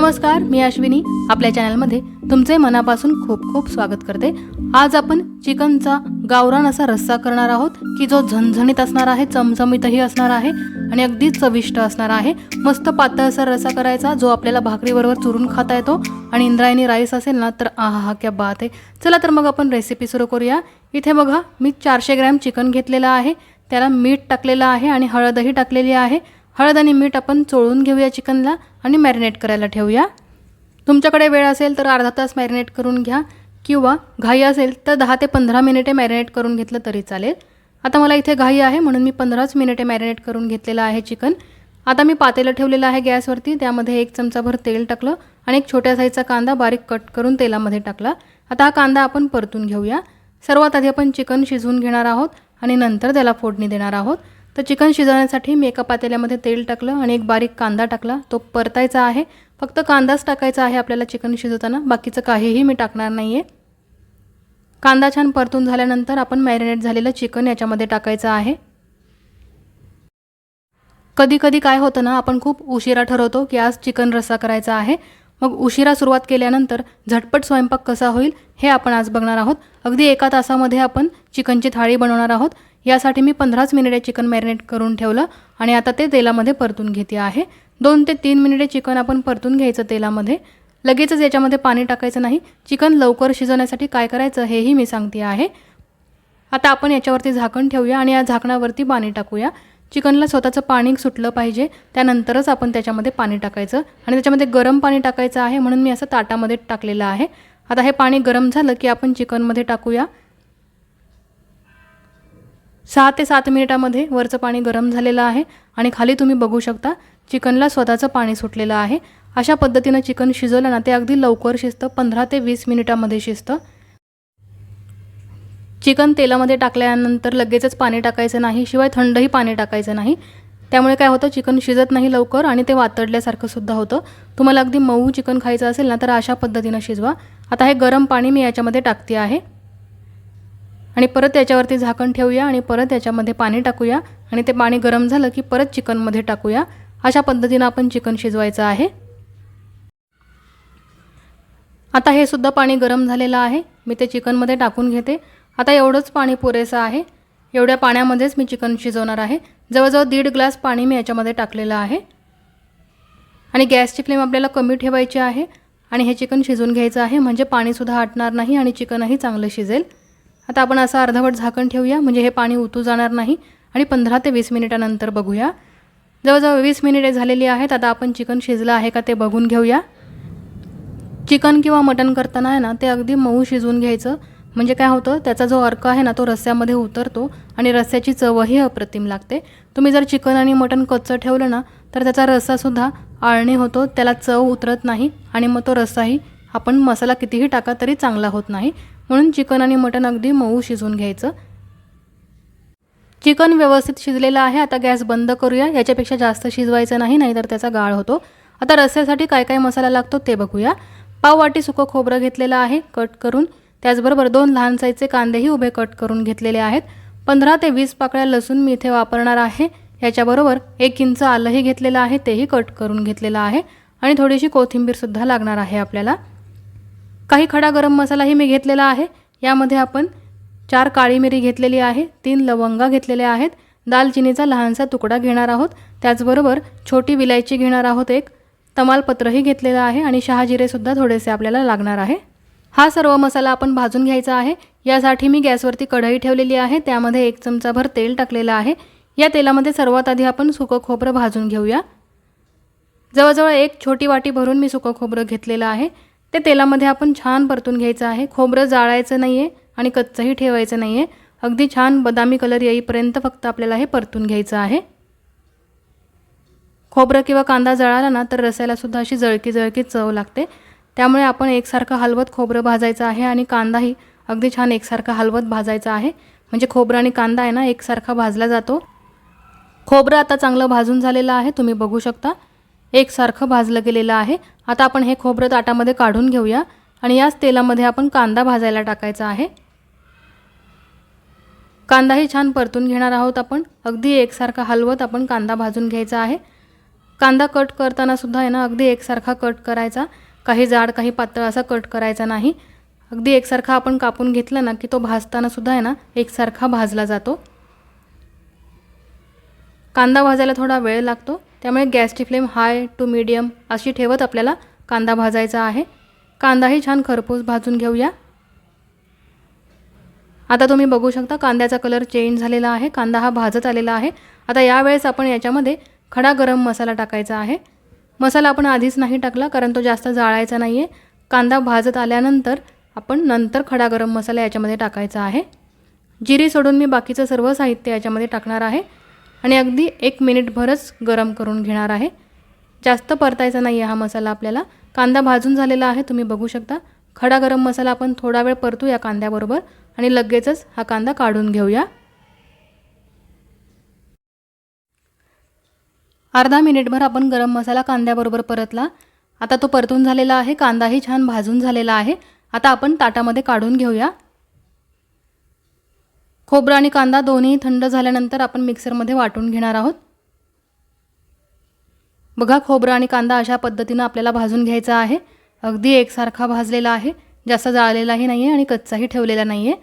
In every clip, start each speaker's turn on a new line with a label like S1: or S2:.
S1: नमस्कार मी अश्विनी. आपल्या चॅनलमध्ये तुमचे मनापासून खूप खूप स्वागत करते. आज आपण चिकनचा गावरान असा रस्सा करणार आहोत की जो झणझणीत असणार आहे चमचमीतही असणार आहे आणि अगदी चविष्ट असणार आहे. मस्त पातळ असा रस्सा करायचा जो आपल्याला भाकरीबरोबर चुरून खाता येतो आणि इंद्रायणी राईस असेल ना तर आहा हा क्या बात आहे. चला तर मग आपण रेसिपी सुरू करूया. इथे बघा मी चारशे ग्रॅम चिकन घेतलेलं आहे. त्याला मीठ टाकलेलं आहे आणि हळदही टाकलेली आहे. हळद आणि मीठ आपण चोळून घेऊया चिकनला आणि मॅरिनेट करायला ठेवूया. तुमच्याकडे वेळ असेल तर अर्धा तास मॅरिनेट करून घ्या किंवा घाई असेल तर दहा ते पंधरा मिनिटे मॅरिनेट करून घेतलं तरी चालेल. आता मला इथे घाई आहे म्हणून मी पंधराच मिनिटे मॅरिनेट करून घेतलेलं आहे चिकन. आता मी पातेलं ठेवलेलं आहे गॅसवरती. त्यामध्ये एक चमचाभर तेल टाकलं आणि एक छोट्या साईजचा कांदा बारीक कट करून तेलामध्ये टाकला. आता हा कांदा आपण परतून घेऊया. सर्वात आधी आपण चिकन शिजवून घेणार आहोत आणि नंतर त्याला फोडणी देणार आहोत. तर चिकन शिजवण्यासाठी मी एका पातेल्यामध्ये तेल टाकलं आणि एक बारीक कांदा टाकला. तो परतायचा आहे. फक्त कांदाच टाकायचा आहे आपल्याला चिकन शिजवताना. बाकीचं काहीही मी टाकणार नाही आहे कांदा छान परतून झाल्यानंतर आपण मॅरिनेट झालेलं चिकन याच्यामध्ये टाकायचं आहे. कधी कधी काय होतं ना आपण खूप उशिरा ठरवतो की आज चिकन रस्सा करायचा आहे. मग उशिरा सुरुवात केल्यानंतर झटपट स्वयंपाक कसा होईल हे आपण आज बघणार आहोत. अगदी एका तासामध्ये आपण चिकनची थाळी बनवणार आहोत. यासाठी मी पंधराच मिनिटे चिकन मॅरिनेट करून ठेवलं आणि आता ते तेलामध्ये परतून घेते आहे. दोन ते तीन मिनिटे चिकन आपण परतून घ्यायचं तेलामध्ये. लगेचच याच्यामध्ये पाणी टाकायचं नाही. चिकन लवकर शिजवण्यासाठी काय करायचं हेही मी सांगते आहे. आता आपण याच्यावरती झाकण ठेवूया आणि या झाकणावरती पाणी टाकूया. चिकनला स्वतःचं पाणी सुटलं पाहिजे. त्यानंतरच आपण त्याच्यामध्ये पाणी टाकायचं आणि त्याच्यामध्ये गरम पाणी टाकायचं आहे म्हणून मी असं ताटामध्ये टाकलेलं आहे. आता हे पाणी गरम झालं की आपण चिकनमध्ये टाकूया. सहा ते सात मिनिटामध्ये वरचं पाणी गरम झालेलं आहे आणि खाली तुम्ही बघू शकता चिकनला स्वतःचं पाणी सुटलेलं आहे. अशा पद्धतीनं चिकन शिजवलं ना ते अगदी लवकर शिजतं पंधरा ते वीस मिनिटामध्ये शिजतं. चिकन तेलामध्ये टाकल्यानंतर लगेचच पाणी टाकायचं नाही शिवाय थंडही पाणी टाकायचं नाही. त्यामुळे काय होतं चिकन शिजत नाही लवकर आणि ते वातडल्यासारखं सुद्धा होतं. तुम्हाला अगदी मऊ चिकन खायचं असेल ना तर अशा पद्धतीनं शिजवा. आता हे गरम पाणी मी याच्यामध्ये टाकते आहे. आणि परत याच्यावरती झाकण ठेवूया आणि परत याच्यामध्ये पाणी टाकूया आणि ते पाणी गरम झालं की परत चिकनमध्ये टाकूया. अशा पद्धतीनं आपण चिकन शिजवायचं आहे. आता हे सुद्धा पाणी गरम झालेलं आहे. मी ते चिकनमध्ये टाकून घेते. आता एवढंच पाणी पुरेसं आहे. एवढ्या पाण्यामध्येच मी चिकन शिजवणार आहे. जवळजवळ दीड ग्लास पाणी मी याच्यामध्ये टाकलेलं आहे. आणि गॅसची फ्लेम आपल्याला कमी ठेवायची आहे आणि हे चिकन शिजवून घ्यायचं आहे. म्हणजे पाणीसुद्धा आटणार नाही आणि चिकनही चांगलं शिजेल. आता आपण असं अर्धवट झाकण ठेवूया म्हणजे हे पाणी उतू जाणार नाही आणि पंधरा ते वीस मिनिटानंतर बघूया. जवळजवळ वीस मिनिटे झालेली आहेत आता आपण चिकन शिजलं आहे का ते बघून घेऊया. चिकन किंवा मटण करताना आहे ना ते अगदी मऊ शिजवून घ्यायचं. म्हणजे काय होतं त्याचा जो अर्क आहे ना तो रस्स्यामध्ये उतरतो आणि रस्स्याची चवही अप्रतिम लागते. तुम्ही जर चिकन आणि मटण कच्चं ठेवलं ना तर त्याचा रस्सासुद्धा आळणी होतो त्याला चव उतरत नाही आणि मग तो रस्साही आपण मसाला कितीही टाका तरी चांगला होत नाही. म्हणून चिकन आणि मटण अगदी मऊ शिजवून घ्यायचं. चिकन व्यवस्थित शिजलेलं आहे. आता गॅस बंद करूया. याच्यापेक्षा जास्त शिजवायचं नाही नाहीतर त्याचा गाळ होतो. आता रस्स्यासाठी काय काय मसाला लागतो ते बघूया. पाव वाटी सुकं खोबरं घेतलेलं आहे कट करून. त्याचबरोबर दोन लहान साईजचे कांदेही उभे कट करून घेतलेले आहेत. पंधरा ते वीस पाकळ्या लसूण मी इथे वापरणार आहे. याच्याबरोबर एक इंच आलंही घेतलेलं आहे तेही कट करून घेतलेलं आहे. आणि थोडीशी कोथिंबीरसुद्धा लागणार आहे आपल्याला. काही खडा गरम मसालाही मी घेतलेला आहे. यामध्ये आपण चार काळी मिरी घेतलेली आहे तीन लवंगा घेतलेल्या आहेत दालचिनीचा लहानसा तुकडा घेणार आहोत त्याचबरोबर छोटी विलायची घेणार आहोत एक तमालपत्रही घेतलेलं आहे आणि शहाजिरेसुद्धा थोडेसे आपल्याला लागणार आहे. हा सर्व मसाला आपण भाजून घ्यायचा आहे. यासाठी मी गॅसवरती कढई ठेवलेली आहे त्यामध्ये एक चमचाभर तेल टाकलेलं आहे. या तेलामध्ये सर्वात आधी आपण सुकं खोबरं भाजून घेऊया. जवळजवळ एक छोटी वाटी भरून मी सुकं खोबरं घेतलेलं आहे. ते तेलामध्ये आपण छान परतून घ्यायचं आहे. खोबरं जाळायचं नाही आहे आणि कच्चंही ठेवायचं नाही आहे अगदी छान बदामी कलर येईपर्यंत फक्त आपल्याला हे परतून घ्यायचं आहे. खोबरं किंवा कांदा जळाला ना तर रसायलासुद्धा अशी जळकी जळकी चव लागते. त्यामुळे आपण एकसारखं हलवत खोबरं भाजायचं आहे आणि कांदाही अगदी छान एकसारखा हलवत भाजायचा आहे. म्हणजे खोबरं आणि कांदा आहे ना एकसारखा भाजला जातो. खोबरं आता चांगलं भाजून झालेलं आहे तुम्ही बघू शकता. एकसारखं भाजलं गेलेलं आहे. आता आपण हे खोबरं ताटामध्ये काढून घेऊया आणि याच तेलामध्ये आपण कांदा भाजायला टाकायचा आहे. कांदाही छान परतून घेणार आहोत आपण. अगदी एकसारखा हलवत आपण कांदा भाजून घ्यायचा आहे. कांदा कट करताना सुद्धा आहे ना अगदी एकसारखा कट करायचा. काही जाड काही पातळ असा कट करायचा नाही. अगदी एकसारखा आपण कापून घेतला ना की तो भाजताना सुद्धा आहे ना एकसारखा भाजला जातो. कांदा भाजायला थोडा वेळ लागतो. त्यामुळे गॅसची फ्लेम हाय टू मीडियम अशी ठेवत आपल्याला कांदा भाजायचा आहे. कांदाही छान खरपूस भाजून घेऊया. आता तुम्ही बघू शकता कांद्याचा कलर चेंज झालेला आहे. कांदा हा भाजत आलेला आहे. आता यावेळेस आपण याच्यामध्ये खडा गरम मसाला टाकायचा आहे. मसाला आपण आधीच नाही टाकला कारण तो जास्त जाळायचा नाही आहे कांदा भाजत आल्यानंतर आपण नंतर खडा गरम मसाला याच्यामध्ये टाकायचा आहे. जिरी सोडून मी बाकीचं सर्व साहित्य याच्यामध्ये टाकणार आहे. आणि अगदी एक मिनिटभरच गरम करून घेणार आहे. जास्त परतायचा नाही आहे हा मसाला आपल्याला. कांदा भाजून झालेला आहे तुम्ही बघू शकता. खडा गरम मसाला आपण थोडा वेळ परतू या कांद्याबरोबर आणि लगेचच हा कांदा काढून घेऊया. अर्धा मिनिटभर आपण गरम मसाला कांद्याबरोबर परतला. आता तो परतून झालेला आहे कांदाही छान भाजून झालेला आहे. आता आपण ताटामध्ये काढून घेऊया. खोबरं आणि कांदा दोन्ही थंड झाल्यानंतर आपण मिक्सरमध्ये वाटून घेणार आहोत. बघा खोबरं आणि कांदा अशा पद्धतीनं आपल्याला भाजून घ्यायचा आहे. अगदी एकसारखा भाजलेला आहे. जास्त जाळलेलाही नाही आहे आणि कच्चाही ठेवलेला नाही आहे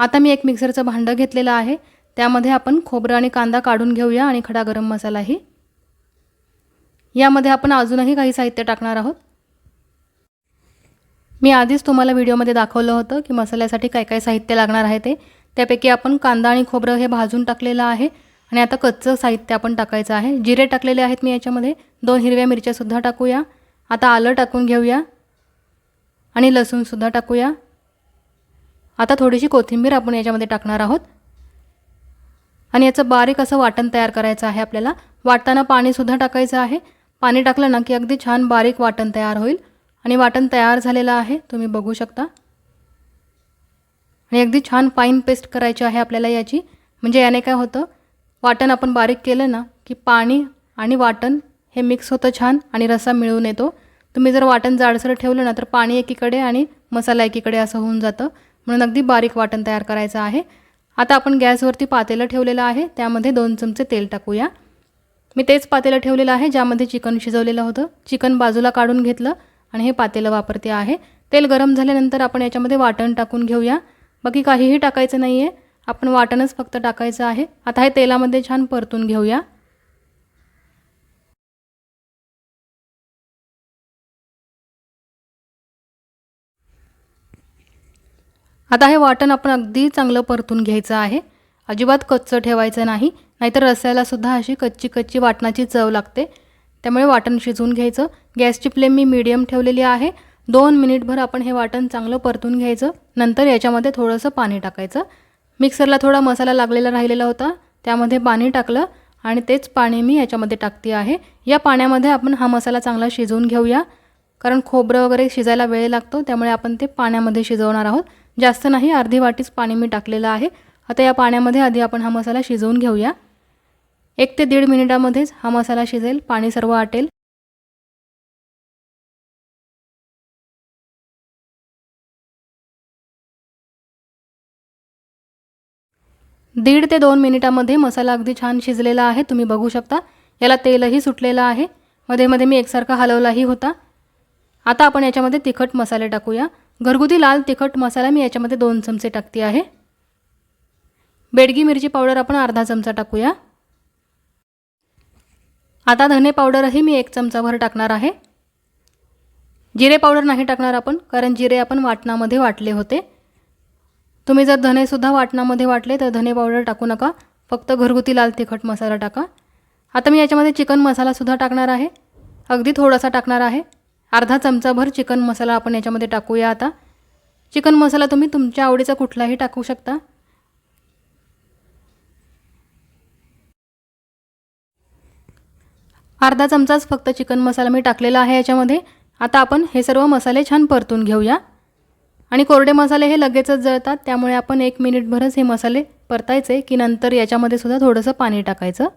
S1: आता मी एक मिक्सरचं भांडं घेतलेलं आहे. त्यामध्ये आपण खोबरं आणि कांदा काढून घेऊया आणि खडा गरम मसालाही. यामध्ये आपण अजूनही काही साहित्य टाकणार आहोत. मी आधीच तुम्हाला व्हिडिओमध्ये दाखवलं होतं की मसाल्यासाठी काय काय साहित्य लागणार आहे ते. त्यापैकी आपण कांदा आणि खोबरं हे भाजून टाकलेलं आहे. आणि आता कच्चं साहित्य आपण टाकायचं आहे. जिरे टाकलेले आहेत मी याच्यामध्ये. दोन हिरव्या मिरच्यासुद्धा टाकूया. आता आलं टाकून घेऊया. आणि लसूणसुद्धा टाकूया. आता थोडीशी कोथिंबीर आपण याच्यामध्ये टाकणार आहोत. आणि याचं बारीक असं वाटण तयार करायचं आहे आपल्याला. वाटताना पाणीसुद्धा टाकायचं आहे. पाणी टाकलं ना की अगदी छान बारीक वाटण तयार होईल. आणि वाटण तयार झालेलं आहे. तुम्ही बघू शकता. आणि अगदी छान फाईन पेस्ट करायची आहे आपल्याला याची. म्हणजे याने काय होतं वाटण आपण बारीक केलं ना की पाणी आणि वाटण हे मिक्स होतं छान आणि रसा मिळून येतो. तुम्ही जर वाटण जाडसर ठेवलं ना तर पाणी एकीकडे आणि मसाला एकीकडे असं होऊन जातं. म्हणून अगदी बारीक वाटण तयार करायचं आहे. आता आपण गॅसवरती पातेलं ठेवलेलं आहे. त्यामध्ये दोन चमचे तेल टाकूया. मी तेच पातेलं ठेवलेलं आहे ज्यामध्ये चिकन शिजवलेलं होतं. चिकन बाजूला काढून घेतलं आणि हे पातेलं वापरते आहे. तेल गरम झाल्यानंतर आपण याच्यामध्ये वाटण टाकून घेऊया. बाकी काहीही टाकायचं नाही आहे आपण वाटणच फक्त टाकायचं आहे. आता हे तेलामध्ये छान परतून घेऊया. आता हे वाटण आपण अगदी चांगलं परतून घ्यायचं आहे. अजिबात कच्चं ठेवायचं नाही. नाहीतर रस्यालासुद्धा अशी कच्ची कच्ची वाटणाची चव लागते. त्यामुळे वाटण शिजवून घ्यायचं. गॅसची फ्लेम मी मीडियम ठेवलेली आहे. दोन मिनिटभर आपण हे वाटण चांगलं परतून घ्यायचं नंतर याच्यामध्ये थोडंसं पाणी टाकायचं. मिक्सरला थोडा मसाला लागलेला राहिलेला होता त्यामध्ये पाणी टाकलं आणि तेच पाणी मी याच्यामध्ये टाकते आहे. या पाण्यामध्ये आपण हा मसाला चांगला शिजवून घेऊया. कारण खोबरं वगैरे शिजायला वेळ लागतो त्यामुळे आपण ते पाण्यामध्ये शिजवणार आहोत. जास्त नाही अर्धी वाटीच पाणी मी टाकलेलं आहे. आता या पाण्यामध्ये आधी आपण हा मसाला शिजवून घेऊया. एक ते दीड मिनिटामध्येच हा मसाला शिजेल पाणी सर्व आटेल. दीड ते दोन मिनिटामध्ये मसाला अगदी छान शिजलेला आहे. तुम्ही बघू शकता. याला तेलही सुटलेलं आहे. मध्ये मध्ये मी एकसारखा हलवलाही होता. आता आपण याच्यामध्ये तिखट मसाले टाकूया. घरगुती लाल तिखट मसाला मी याच्यामध्ये दोन चमचे टाकते आहे. बेडगी मिरची पावडर आपण अर्धा चमचा टाकूया. आता धने पावडरही मी एक चमचाभर टाकणार आहे. जिरे पावडर नाही टाकणार आपण कारण जिरे आपण वाटणामध्ये वाटले होते. तुम्ही जर धनेसुद्धा वाटणामध्ये वाटले तर धने पावडर टाकू नका. फक्त घरगुती लाल तिखट मसाला टाका. आता मी याच्यामध्ये चिकन मसालासुद्धा टाकणार आहे. अगदी थोडासा टाकणार आहे. अर्धा चमचाभर चिकन मसाला आपण याच्यामध्ये टाकूया आता. चिकन मसाला तुम्ही तुमच्या आवडीचा कुठलाही टाकू शकता. अर्धा चमचाच फक्त चिकन मसाला मी टाकलेला आहे याच्यामध्ये. आता आपण हे सर्व मसाले छान परतून घेऊया. आणि कोरडे मसाले हे लगेचच जळतात त्यामुळे आपण एक मिनिटभरच हे मसाले परतायचे की नंतर याच्यामध्ये सुद्धा थोडंसं पाणी टाकायचं.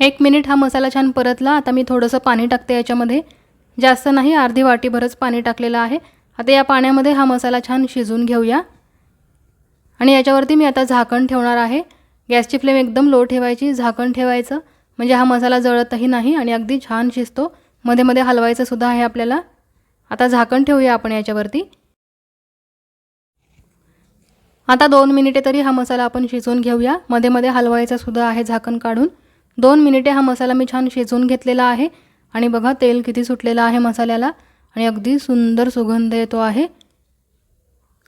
S1: एक मिनिट हा मसाला छान परतला आता मी थोडंसं पाणी टाकते याच्यामध्ये. जास्त नाही अर्धी वाटीभरच पाणी टाकलेलं आहे. आता या पाण्यामध्ये हा मसाला छान शिजून घेऊया. आणि याच्यावरती मी आता झाकण ठेवणार आहे. गॅसची फ्लेम एकदम लो ठेवायची झाकण ठेवायचं. म्हणजे हा मसाला जळतही नाही आणि अगदी छान शिजतो. मध्ये मध्ये हलवायचं सुद्धा आहे आपल्याला. आता झाकण ठेवूया आपण याच्यावरती. आता दोन मिनिटे तरी हा मसाला आपण शिजवून घेऊया. मध्ये मध्ये हलवायचा सुद्धा आहे झाकण काढून. दोन मिनिटे हा मसाला मी छान शिजवून घेतलेला आहे. आणि बघा तेल किती सुटलेलं आहे मसाल्याला. आणि अगदी सुंदर सुगंध येतो आहे.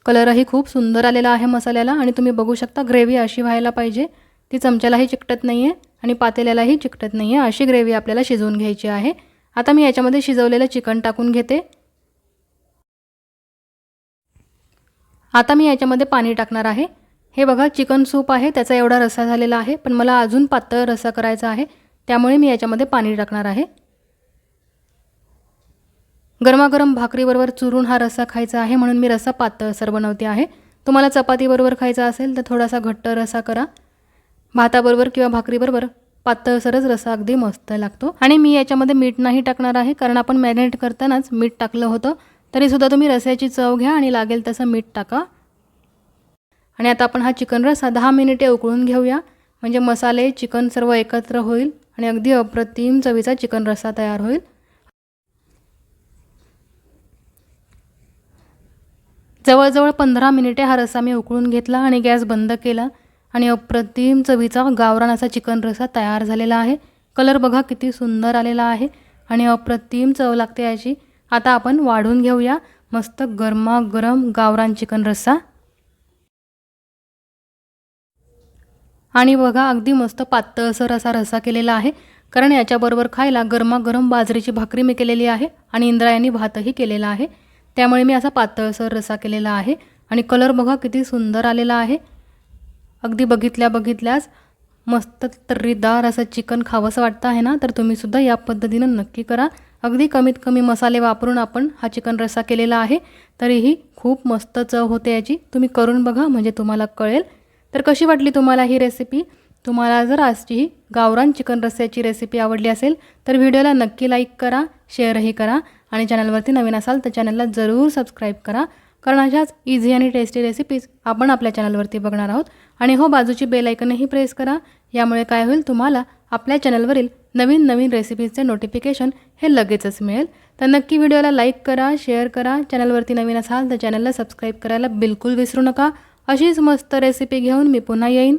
S1: कलरही खूप सुंदर आलेला आहे मसाल्याला. आणि तुम्ही बघू शकता ग्रेव्ही अशी व्हायला पाहिजे. ती चमच्यालाही चिकटत नाही आहे आणि पातेल्यालाही चिकटत नाही आहे अशी ग्रेव्ही आपल्याला शिजवून घ्यायची आहे. आता मी याच्यामध्ये शिजवलेलं चिकन टाकून घेते. आता मी याच्यामध्ये पाणी टाकणार आहे. हे बघा चिकन सूप आहे त्याचा एवढा रस्सा झालेला आहे पण मला अजून पातळ रस्सा करायचा आहे त्यामुळे मी याच्यामध्ये पाणी टाकणार आहे. गरमागरम भाकरीबरोबर चुरून हा रस्सा खायचा आहे म्हणून मी रस्सा पातळसर बनवते आहे. तुम्हाला चपातीबरोबर खायचा असेल तर थोडासा घट्ट रस्सा करा. भाताबरोबर किंवा भाकरीबरोबर पातळसरच रस्सा अगदी मस्त लागतो. आणि मी याच्यामध्ये मीठ नाही टाकणार आहे कारण आपण मॅरिनेट करतानाच मीठ टाकलं होतं. तरीसुद्धा तुम्ही रस्याची चव घ्या आणि लागेल तसं मीठ टाका. आणि आता आपण हा चिकन रसा दहा मिनिटे उकळून घेऊया. म्हणजे मसाले चिकन सर्व एकत्र होईल आणि अगदी अप्रतिम चवीचा चिकन रस्सा तयार होईल. जवळजवळ पंधरा मिनिटे हा रस्सा मी उकळून घेतला आणि गॅस बंद केला. आणि अप्रतिम चवीचा गावरान असा चिकन रस्सा तयार झालेला आहे. कलर बघा किती सुंदर आलेला आहे. आणि अप्रतिम चव लागते याची. आता आपण वाढून घेऊया मस्त गरमागरम गावरान चिकन रस्सा. आणि बघा अगदी मस्त पातळसर असा रस्सा केलेला आहे. कारण याच्याबरोबर खायला गरमागरम बाजरीची भाकरी मी केलेली आहे आणि इंद्रायणी भातही केलेला आहे. त्यामुळे मी असा पातळसर रस्सा केलेला आहे. आणि कलर बघा किती सुंदर आलेला आहे. अगदी बघितल्या बघितल्याच मस्त तर्रीदार असं चिकन खावंसं वाटतं आहे ना? तर तुम्हीसुद्धा या पद्धतीनं नक्की करा. अगदी कमीत कमी मसाले वापरून आपण हा चिकन रस्सा केलेला आहे. तरीही खूप मस्त चव होते याची. तुम्ही करून बघा म्हणजे तुम्हाला कळेल. तर कशी वाटली तुम्हाला ही रेसिपी तुम्हाला जर आजची ही गावरान चिकन रस्स्याची रेसिपी आवडली असेल तर व्हिडिओला नक्की लाईक करा शेअरही करा आणि चॅनलवरती नवीन असाल तर चॅनलला जरूर सबस्क्राईब करा. कारण अशाच इझी आणि टेस्टी रेसिपीज आपण आपल्या चॅनलवरती बघणार आहोत. आणि हो बाजूची बेल आयकनही प्रेस करा. यामुळे काय होईल तुम्हाला आपल्या चॅनलवरील नवीन नवीन रेसिपीजचे नोटिफिकेशन हे लगेचच मिळेल. तर नक्की व्हिडिओला लाईक करा शेअर करा. चॅनलवरती नवीन असाल तर चॅनलला सबस्क्राईब करायला बिलकुल विसरू नका. अशीच मस्त रेसिपी घेऊन मी पुन्हा येईन.